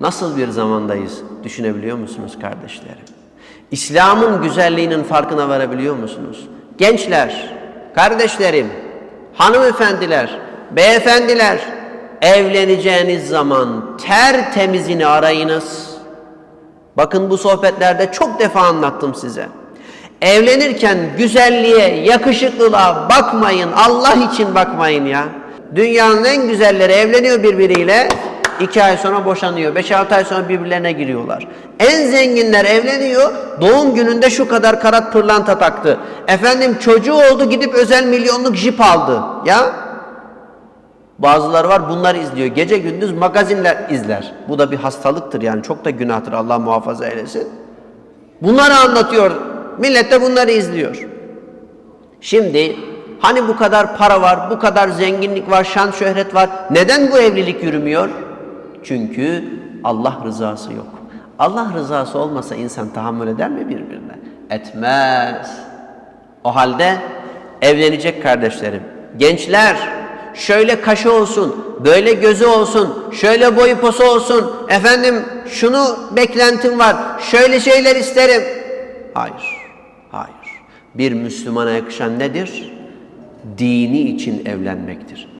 Nasıl bir zamandayız düşünebiliyor musunuz kardeşlerim? İslam'ın güzelliğinin farkına varabiliyor musunuz? Gençler, kardeşlerim, hanımefendiler, beyefendiler, evleneceğiniz zaman tertemizini arayınız. Bakın bu sohbetlerde çok defa anlattım size. Evlenirken güzelliğe, yakışıklılığa bakmayın. Allah için bakmayın ya. Dünyanın en güzelleri evleniyor birbiriyle. İki ay sonra boşanıyor. Beş altı ay sonra birbirlerine giriyorlar. En zenginler evleniyor. Doğum gününde şu kadar karat pırlanta taktı. Efendim çocuğu oldu gidip özel milyonluk jip aldı. Ya Bazıları var bunları izliyor. Gece gündüz magazinler izler. Bu da bir hastalıktır yani çok da günahtır Allah muhafaza eylesin. Bunları anlatıyor. Millet de bunları izliyor. Şimdi hani bu kadar para var, bu kadar zenginlik var, şan şöhret var. Neden bu evlilik yürümüyor? Çünkü Allah rızası yok. Allah rızası olmasa insan tahammül eder mi birbirine? Etmez. O halde evlenecek kardeşlerim. Gençler şöyle kaşı olsun, böyle gözü olsun, şöyle boyu posu olsun. Efendim şunu beklentim var, şöyle şeyler isterim. Hayır, hayır. Bir Müslümana yakışan nedir? Dini için evlenmektir.